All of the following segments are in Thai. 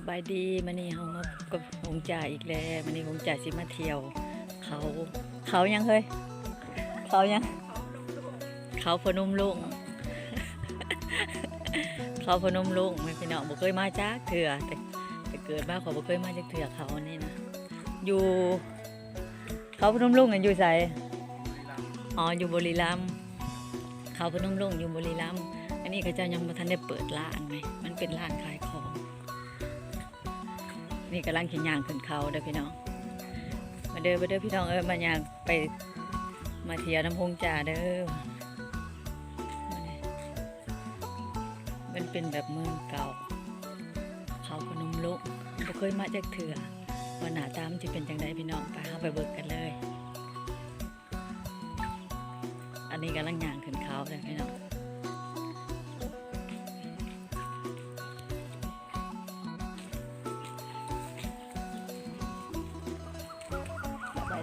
สบายดีมันนี่เฮามากับหงจ่าอีกแล้วมันนี่หงจ่าสิมาเที่ยว เขาเขายังเฮ้ยเขายัง เขาพนมลุงเขาพนมลุงไม่พี่น้องบ่เคยมาจากเถื่อแต่แต่เกิดมาขอบ่เคยมาจากเถื่อเขานี่นะอยู่ เขาพนมลุงกันอยู่ไสอ๋ออยู่บุรีรัมย์เขาพนมลุงอยู่บุรีรัมย์อันนี้เขาเจ้ายังบ่ทันได้เปิดร้านไหมมันเป็นร้านขายของ นี่กำลังขี่ยางขึ้นเขาเด้อพี่น้อง มาเด้อมาเด้อพี่น้องเอ้ยมายางไปมาเที่ยวน้ำพงจ่าเด้อมันเป็นแบบเมืองเก่า เขาพนมลุกบ่เคยมาจากเถื่อว่าหนาตามจะเป็นจังไดพี่น้องไปเข้าไปเบิกกันเลย อันนี้กำลังยางขึ้นเขาเด้อพี่น้อง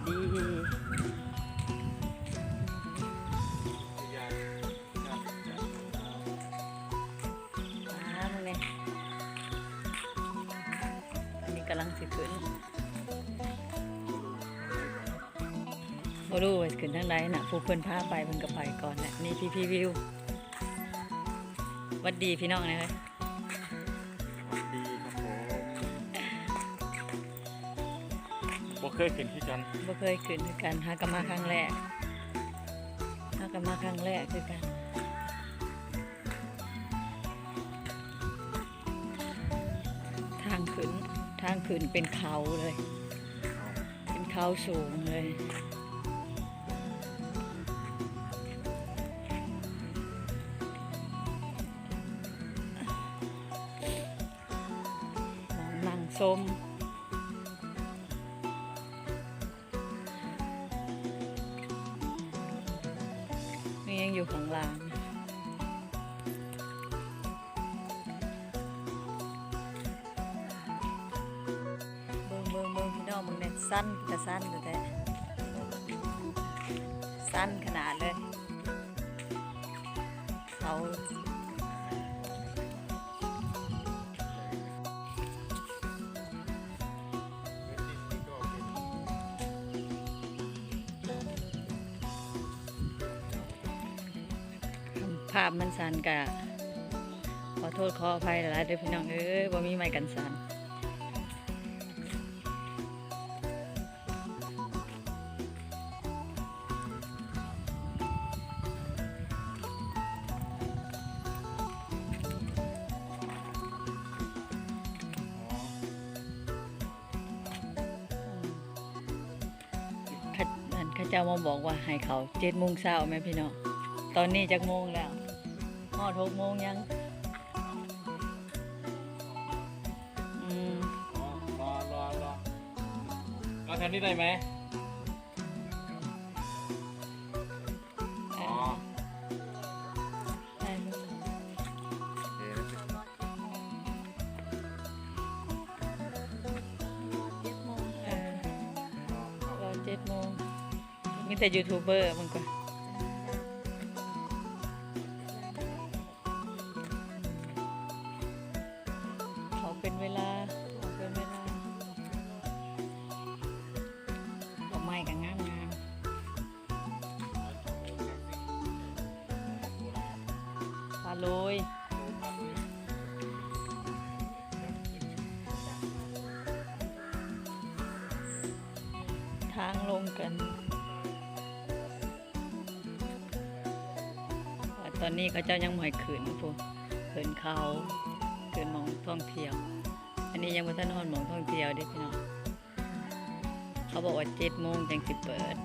ดีมามึงเนี่ยอันนี้กำลังสิขึ้นบ่รู้ว่าขึ้นทางใดน่ะผู้เพิ่นพาไปเพิ่นก็ไปก่อนแหละนี่พี่พี่วิววัดดีพี่น้องนะเฮ้ บ่เคยขึ้นที่กันบ่เคยขึ้นคือกันหากนมาครั้งแรกหากนมาครั้งแรกคือกันทางขึ้นทางขึ้นเป็นเขาเลย เป็นเขาสูงเลยมองนั่งส้ม ยังอยู่ของล่านเบิ่งเบิ่งเบิ่งพี่น้องมึงเนี่ยสั้นกะสั้นแต่แต่สั้นขนาดเลยเขา ภาพมันสันกะขอโทษขออภัยหลายๆด้อพี่น้องเอ้ยบ่มีไม้กันสันข้าเจ้ามาบอกว่าให้เขาเจ็ดโมงเช้าไหมพี่น้อง ตอนนี้จักโมงแล้ว อดหกโมงยังอืมรอรอรอรอแถวนี้ได้ไหมอ๋อได้ลูกโอเคเออรอเจ็ดโมงมีแต่ยูทูบเบอร์มันก็ เป็นเวลาเขาเป็นเวลาดอกไม้กับงามงามปลาโรยทางลงกัน ตอนนี้เขาเจ้ายังหมอยขืนพวกขืนเขาขืนมองท่องเที่ยว อันนี้ยังบนถนฮอนหมองท่องเที่ยวเด้อพี่น้อง เขาบอกว่าเจ็ดโมงจังสิเปิด